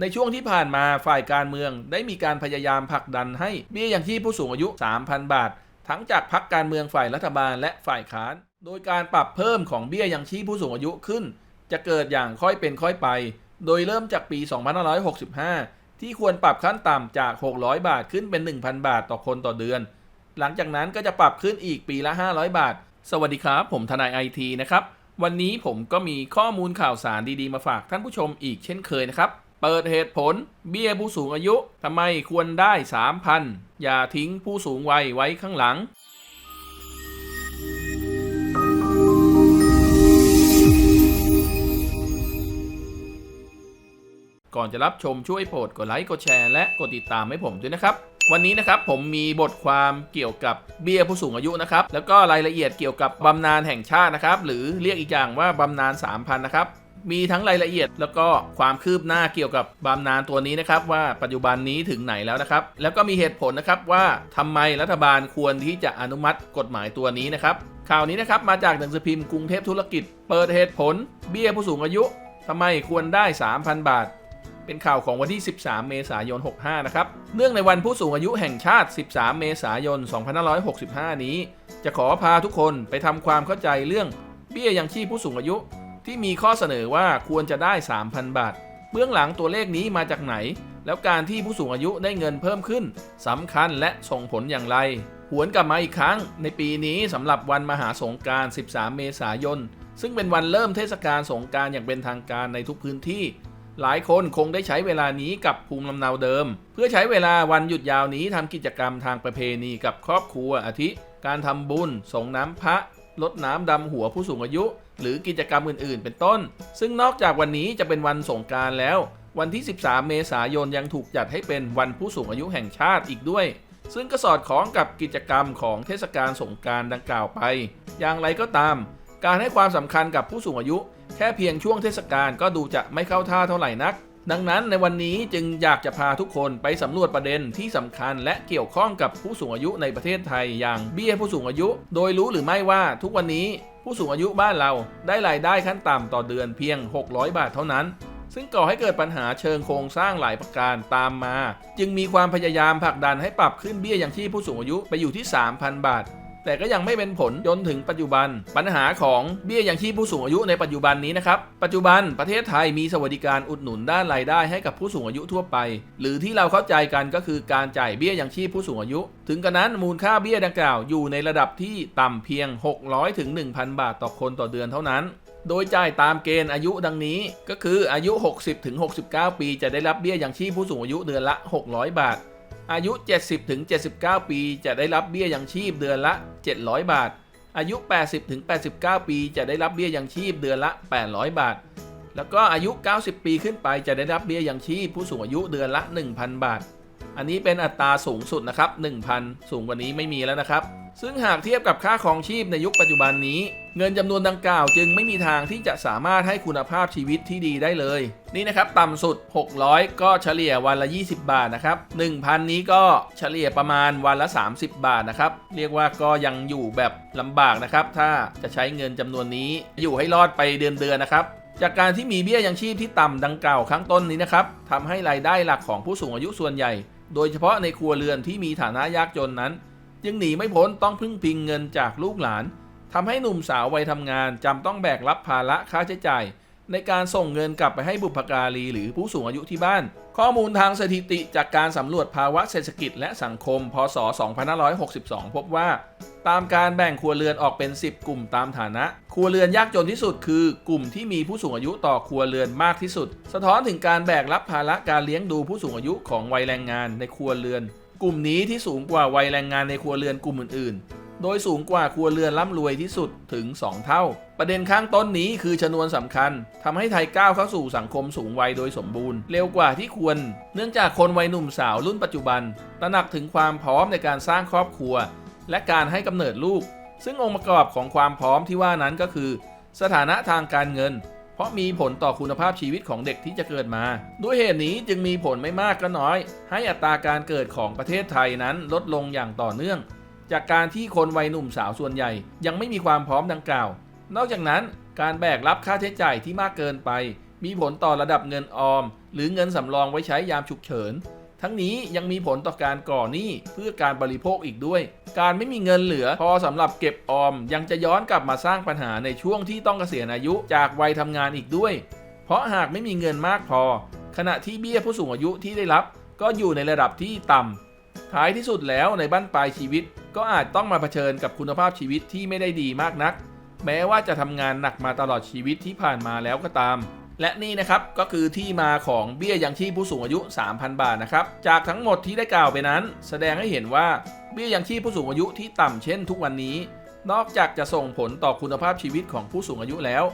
ในช่วงที่ผ่านมาฝ่ายการเมืองได้มีการพยายามผลักดันให้เบี้ยยังชีพผู้สูงอายุ 3,000 บาท ทั้งจากพรรคการเมืองฝ่ายรัฐบาลและฝ่ายค้าน โดยการปรับเพิ่มของเบี้ยยังชีพผู้สูงอายุขึ้น จะเกิดอย่างค่อยเป็นค่อยไป โดยเริ่มจากปี 2565 ที่ควรปรับขั้นต่ำจาก 600 บาทขึ้นเป็น 1,000 บาทต่อคนต่อเดือน หลังจากนั้นก็จะปรับขึ้นอีกปีละ 500 บาท สวัสดีครับ ผมทนายไอทีนะครับ วันนี้ผมก็มีข้อมูลข่าวสารดีๆมาฝากท่านผู้ชมอีกเช่นเคยนะครับ เปิดเหตุผล เบี้ยผู้สูงอายุทำไมควรได้ 3,000 อย่าทิ้งผู้สูงวัยไว้ข้างหลัง ก่อนจะรับชมช่วยโปรดกดไลค์กดแชร์และกดติดตามให้ผมด้วยนะครับวันนี้นะครับผมมีบทความเกี่ยวกับเบี้ยผู้สูงอายุนะครับแล้วก็รายละเอียดเกี่ยวกับบำนาญแห่งชาตินะครับหรือเรียกอีกอย่างว่าบำนาญ3,000นะครับ มีทั้งรายละเอียด แล้วก็ความคืบหน้าเกี่ยวกับบำนาญตัวนี้นะครับ ว่าปัจจุบันนี้ถึงไหนแล้วนะครับ แล้วก็มีเหตุผลนะครับว่าทำไมรัฐบาลควรที่จะอนุมัติกฎหมายตัวนี้นะครับข่าวนี้นะครับมาจากหนังสือพิมพ์กรุงเทพธุรกิจ เปิดเหตุผล เบี้ยผู้สูงอายุทำไมควรได้ 3,000 บาทเป็นข่าวของวันที่ 13 เมษายน 65 นะครับ เนื่องในวันผู้สูงอายุแห่งชาติ 13 เมษายน 2565 นี้ จะขอพาทุกคนไปทำความเข้าใจเรื่องเบี้ยยังชีพผู้สูงอายุ ที่มีข้อเสนอว่าควรจะได้ 3,000 บาท เบื้องหลังตัวเลขนี้มาจากไหน แล้วการที่ผู้สูงอายุได้เงินเพิ่มขึ้นสำคัญและส่งผลอย่างไร หวนกลับมาอีกครั้ง ในปีนี้สำหรับวันมหาสงกราร 13 เมษายน ซึ่งเป็นวันเริ่มเทศกาลสงการอย่างเป็นทางการในทุกพื้นที่ หลายคนคงได้ใช้เวลานี้กับภูมิลำเนาเดิม เพื่อใช้เวลาวันหยุดยาวนี้ทำกิจกรรมทางประเพณีกับครอบครัวอาทิ การทำบุญ ส่งน้ำพระลดน้ำดำหัวผู้สูงอายุ หรือกิจกรรมอื่น ๆ เป็นต้น ซึ่งนอกจากวันนี้จะเป็นวันสงการแล้ว วันที่ 13 เมษายนยังถูกจัดให้เป็นวันผู้สูงอายุแห่งชาติอีกด้วย ซึ่งก็สอดคล้องกับกิจกรรมของเทศกาลสงการดังกล่าวไป อย่างไรก็ตาม การให้ความสำคัญกับผู้สูงอายุ แค่เพียงช่วงเทศกาลก็ดูจะไม่เข้าท่าเท่าไหร่นักดังนั้นในวันนี้จึงอยากจะพาทุกคนไปสำรวจประเด็นที่สำคัญและเกี่ยวข้องกับผู้สูงอายุในประเทศไทยอย่างเบี้ยผู้สูงอายุ โดยรู้หรือไม่ว่าทุกวันนี้ ผู้สูงอายุบ้านเราได้รายได้ขั้นต่ำต่อเดือนเพียง 600 บาทเท่านั้น ซึ่งก่อให้เกิดปัญหาเชิงโครงสร้างหลายประการตามมา จึงมีความพยายามผลักดันให้ปรับขึ้นเบี้ยยังชีพผู้สูงอายุไปอยู่ที่ 3,000 บาท แต่ก็ยังไม่เป็นผลจนถึงปัจจุบัน ปัญหาของเบี้ยยังชีพผู้สูงอายุในปัจจุบันนี้นะครับ ปัจจุบันประเทศไทยมีสวัสดิการอุดหนุนด้านรายได้ให้กับผู้สูงอายุทั่วไป หรือที่เราเข้าใจกันก็คือการจ่ายเบี้ยยังชีพผู้สูงอายุ ถึงกระนั้นมูลค่าเบี้ยดังกล่าวอยู่ในระดับที่ต่ำเพียง 600ถึง1,000 บาทต่อคนต่อเดือนเท่านั้นโดยจ่ายตามเกณฑ์อายุดังนี้ก็คืออายุ 60-69 ปี จะได้รับเบี้ยยังชีพผู้สูงอายุเดือนละ 600 บาท อายุ 70-79 ปี จะได้รับเบี้ยยังชีพเดือนละ 700 บาท อายุ 80-89 ปี จะได้รับเบี้ยยังชีพเดือนละ 800 บาท แล้วก็อายุ 90 ปีขึ้นไปจะได้รับเบี้ยยังชีพผู้สูงอายุเดือนละ 1,000 บาท อันนี้เป็นอัตราสูงสุดนะครับ 1,000 สูงกว่านี้ไม่มีแล้วนะครับ ซึ่งหากเทียบกับค่าครองชีพในยุคปัจจุบันนี้ เงินจำนวนดังกล่าวจึงไม่มีทางที่จะสามารถให้คุณภาพชีวิตที่ดีได้เลย นี่นะครับต่ำสุด 600 ก็เฉลี่ยวันละ 20 บาทนะครับ 1,000 นี้ก็เฉลี่ยประมาณวันละ 30 บาทนะครับ เรียกว่าก็ยังอยู่แบบลำบากนะครับ ถ้าจะใช้เงินจำนวนนี้อยู่ให้รอดไปเดือนๆนนะครับจากการที่มีเบี้ยยังชีพที่ต่ำดังกล่าวข้งต้นนี้นะครับทำให้รายได้หลักของผู้สูงอายุส่วนใหญ่ โดยเฉพาะในครัวเรือนที่มีฐานะยากจนนั้น จึงหนีไม่พ้นต้องพึ่งพิงเงินจากลูกหลานทำให้หนุ่มสาววัยทำงานจำต้องแบกรับภาระค่าใช้จ่าย ในการส่งเงินกลับไปให้บุพการีหรือผู้สูงอายุที่บ้าน ข้อมูลทางสถิติจากการสำรวจภาวะเศรษฐกิจและสังคม พศ 2562 พบว่า ตามการแบ่งครัวเรือนออกเป็น 10 กลุ่มตามฐานะ ครัวเรือนยากจนที่สุดคือ กลุ่มที่มีผู้สูงอายุต่อครัวเรือนมากที่สุด สะท้อนถึงการแบกรับภาระการเลี้ยงดูผู้สูงอายุของวัยแรงงานในครัวเรือน กลุ่มนี้ที่สูงกว่าวัยแรงงานในครัวเรือนกลุ่มอื่นๆ โดยสูงกว่าครัวเรือนร่ำรวยที่สุดถึง 2 เท่า ประเด็นข้างต้นนี้คือชนวนสำคัญทำให้ไทยก้าวเข้าสู่สังคมสูงวัยโดยสมบูรณ์ เร็วกว่าที่ควร เนื่องจากคนวัยหนุ่มสาวรุ่นปัจจุบัน ตระหนักถึงความพร้อมในการสร้างครอบครัว และการให้กำเนิดลูก ซึ่งองค์ประกอบของความพร้อมที่ว่านั้นก็คือ สถานะทางการเงิน เพราะมีผลต่อคุณภาพชีวิตของเด็กที่จะเกิดมา ด้วยเหตุนี้จึงมีผลไม่มากก็น้อย ให้อัตราการเกิดของประเทศไทยนั้นลดลงอย่างต่อเนื่อง จากการที่คนวัยหนุ่มสาวส่วนใหญ่ ยังไม่มีความพร้อมดังกล่าว นอกจากนั้นการแบกรับค่าใช้จ่ายที่มากเกินไป มีผลต่อระดับเงินออม หรือเงินสำรองไว้ใช้ยามฉุกเฉิน ทั้งนี้ยังมีผลต่อการก่อหนี้เพื่อการบริโภคอีกด้วย การไม่มีเงินเหลือ พอสำหรับเก็บออม ยังจะย้อนกลับมาสร้างปัญหาในช่วงที่ต้องเกษียณอายุจากวัยทำงานอีกด้วย เพราะหากไม่มีเงินมากพอ ขณะที่เบี้ยผู้สูงอายุที่ได้รับ ก็อยู่ในระดับที่ต่ำท้ายที่สุดแล้วในบั้นปลายชีวิต ก็อาจต้องมาเผชิญกับคุณภาพชีวิตที่ไม่ได้ดีมากนัก แม้ว่าจะทำงานหนักมาตลอดชีวิตที่ผ่านมาแล้วก็ตาม และนี่นะครับก็คือที่มาของเบี้ยยังชีพผู้สูงอายุ 3,000 บาทนะครับ จากทั้งหมดที่ได้กล่าวไปนั้น แสดงให้เห็นว่าเบี้ยยังชีพผู้สูงอายุที่ต่ำเช่น ทุกวันนี้ นอกจากจะส่งผลต่อคุณภาพชีวิตของผู้สูงอายุแล้ว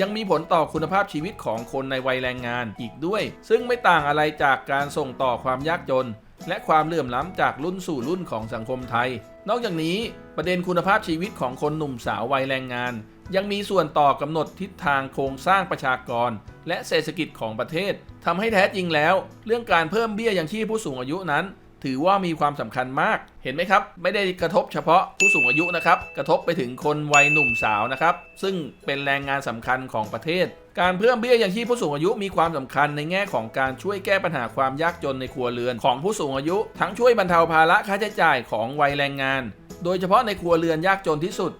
ยังมีผลต่อคุณภาพชีวิตของคนในวัยแรงงานอีกด้วย ซึ่งไม่ต่างอะไรจากการส่งต่อความยากจน และความเหลื่อมล้ำจากรุ่นสู่รุ่นของสังคมไทย นอกจากนี้ประเด็นคุณภาพชีวิตของคนหนุ่มสาววัยแรงงาน ยังมีส่วนต่อกำหนดทิศทางโครงสร้างประชากร และเศรษฐกิจของประเทศทำให้แท้จริงแล้ว เรื่องการเพิ่มเบี้ยยังชีพผู้สูงอายุนั้น ถือว่ามีความสำคัญมาก เห็นไหมครับ ไม่ได้กระทบเฉพาะผู้สูงอายุนะครับ กระทบไปถึงคนวัยหนุ่มสาวนะครับ ซึ่งเป็นแรงงานสำคัญของประเทศ การเพิ่มเบี้ยยังชีพผู้สูงอายุมีความสำคัญในแง่ของการช่วยแก้ปัญหาความยากจนในครัวเรือนของผู้สูงอายุ ทั้งช่วยบรรเทาภาระค่าใช้จ่ายของวัยแรงงาน โดยเฉพาะในครัวเรือนยากจนที่สุด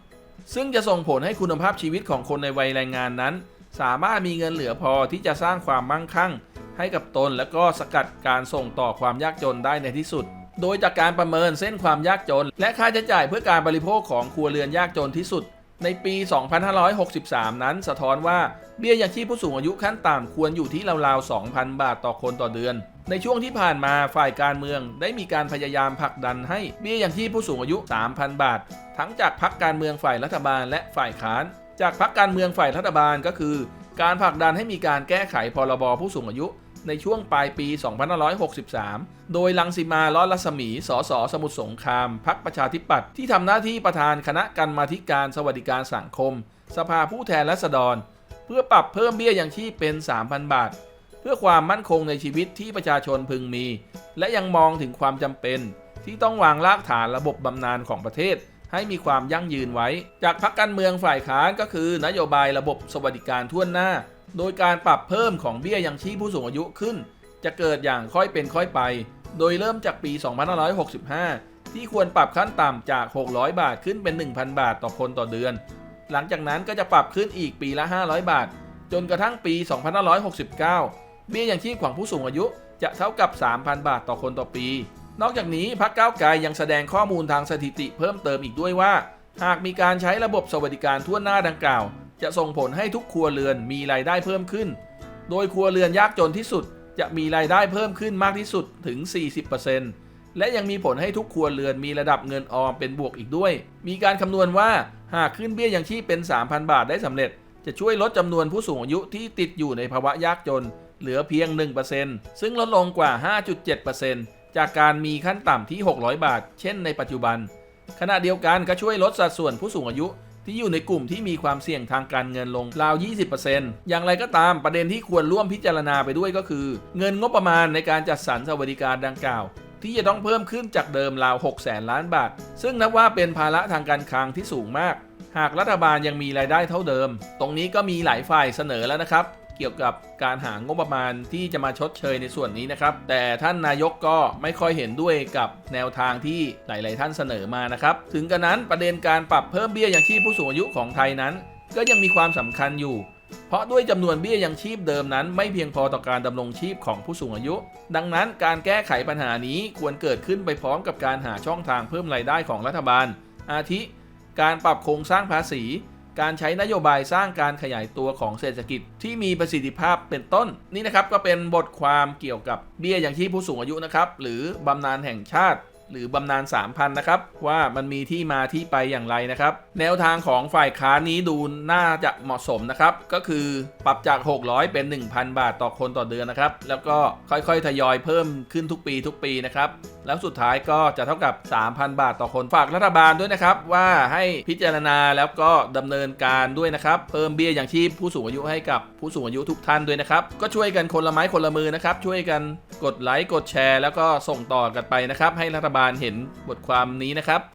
ซึ่งจะส่งผลให้คุณภาพชีวิตของคนในวัยแรงงานนั้น สามารถมีเงินเหลือพอที่จะสร้างความมั่งคั่ง ให้กับตน และก็สกัดการส่งต่อความยากจนได้ในที่สุด โดยจากการประเมินเส้นความยากจน และค่าใช้จ่ายเพื่อการบริโภคของครัวเรือนยากจนที่สุด ในปี 2563 นั้นสะท้อนว่าเบี้ยยังชีพผู้สูงอายุขั้นต่ำควรอยู่ที่ราวๆ 2,000 บาทต่อคนต่อเดือน ในช่วงที่ผ่านมาฝ่ายการเมืองได้มีการพยายามผลักดันให้เบี้ยยังชีพผู้สูงอายุ 3,000 บาท ทั้งจากพรรคการเมืองฝ่ายรัฐบาลและฝ่ายค้าน จากพรรคการเมืองฝ่ายรัฐบาลก็คือ การผลักดันให้มีการแก้ไขพรบผู้สูงอายุ ในช่วงปลายปี 2563 โดยลังสิมาล้อรัศมี สส สมุทรสงคราม พักประชาธิปัตย์ที่ทำหน้าที่ประธานคณะกรรมาธิการสวัสดิการสังคม สภาผู้แทนราษฎร เพื่อปรับเพิ่มเบี้ยยังชีพเป็น 3,000 บาท เพื่อความมั่นคงในชีวิตที่ประชาชนพึงมี และยังมองถึงความจำเป็น ที่ต้องวางรากฐานระบบบำนาญของประเทศให้มีความยั่งยืนไว้ จากพรรคการเมืองฝ่ายค้านก็คือนโยบายระบบสวัสดิการทั่วหน้า โดยการปรับเพิ่มของเบี้ยยังชีพผู้สูงอายุขึ้น จะเกิดอย่างค่อยเป็นค่อยไป โดยเริ่มจากปี 2565 ที่ควรปรับขั้นต่ำจาก 600 บาทขึ้นเป็น 1,000 บาทต่อคนต่อเดือน หลังจากนั้นก็จะปรับขึ้นอีกปีละ 500 บาท จนกระทั่งปี 2569 เบี้ยยังชีพของผู้สูงอายุจะเท่ากับ 3,000 บาทต่อคนต่อปี นอกจากนี้พรรคก้าวไกลยังแสดงข้อมูลทางสถิติเพิ่มเติมอีกด้วยว่า หากมีการใช้ระบบสวัสดิการทั่วหน้าดังกล่าว จะส่งผลให้ทุกครัวเรือนมีรายได้เพิ่มขึ้น โดยครัวเรือนยากจนที่สุดจะมีรายได้เพิ่มขึ้นมากที่สุดถึง 40%และยังมีผลให้ทุกครัวเรือนมีระดับเงินออมเป็นบวกอีกด้วย มีการคำนวณว่าหากขึ้นเบี้ยยังชีพเป็น 3,000 บาทได้สำเร็จ จะช่วยลดจำนวนผู้สูงอายุที่ติดอยู่ในภาวะยากจน เหลือเพียง 1%ซึ่งลดลงกว่า 5.7%จากการมีขั้นต่ำที่ 600 บาท เช่นในปัจจุบัน ขณะเดียวกันก็ช่วยลดสัดส่วนผู้สูงอายุ ที่อยู่ในกลุ่มที่มีความเสี่ยงทางการเงินลงราว 20%อย่างไรก็ตามประเด็นที่ควรร่วมพิจารณาไปด้วยก็คือ เงินงบประมาณในการจัดสรรสวัสดิการดังกล่าวที่จะต้องเพิ่มขึ้นจากเดิมราว 6 แสนล้านบาท ซึ่งนับว่าเป็นภาระทางการคลังที่สูงมาก หากรัฐบาลยังมีรายได้เท่าเดิม ตรงนี้ก็มีหลายฝ่ายเสนอแล้วนะครับ เกี่ยวกับการหางบประมาณที่จะมาชดเชยในส่วนนี้นะครับ แต่ท่านนายกก็ไม่ค่อยเห็นด้วยกับแนวทางที่หลาย ๆ ท่านเสนอมานะครับ ถึงกระนั้นประเด็นการปรับเพิ่มเบี้ยยังชีพผู้สูงอายุของไทยนั้น ก็ยังมีความสำคัญอยู่ เพราะด้วยจำนวนเบี้ยยังชีพเดิมนั้น ไม่เพียงพอต่อการดำรงชีพของผู้สูงอายุ ดังนั้นการแก้ไขปัญหานี้ควรเกิดขึ้นไปพร้อมกับการหาช่องทางเพิ่มรายได้ของรัฐบาล อาทิ การปรับโครงสร้างภาษี การใช้นโยบายสร้างการขยายตัวของเศรษฐกิจที่มีประสิทธิภาพเป็นต้น นี่นะครับก็เป็นบทความเกี่ยวกับเบี้ยยังชีพผู้สูงอายุนะครับ หรือบำนาญแห่งชาติหรือบำนาญ3,000 นะครับ ว่ามันมีที่มาที่ไปอย่างไรนะครับ แนวทางของฝ่ายค้านนี้ดูน่าจะเหมาะสมนะครับ ก็คือปรับจาก 600 เป็น 1,000 บาทต่อคนต่อเดือนนะครับ แล้วก็ค่อยๆ ทยอยเพิ่มขึ้นทุกปีทุกปีนะครับ แล้วสุดท้ายก็จะเท่ากับ 3,000 บาทต่อคนฝากรัฐบาลด้วยนะครับ ว่าให้พิจารณาแล้วก็ดำเนินการด้วยนะครับ เพิ่มเบี้ยอย่างชีพผู้สูงอายุให้กับผู้สูงอายุทุกท่านด้วยนะครับ ก็ช่วยกันคนละไม้คนละมือนะครับ ช่วยกันกดไลค์กดแชร์ แล้วก็ส่งต่อกันไปนะครับ ให้รัฐบาลเห็นบทความนี้นะครับ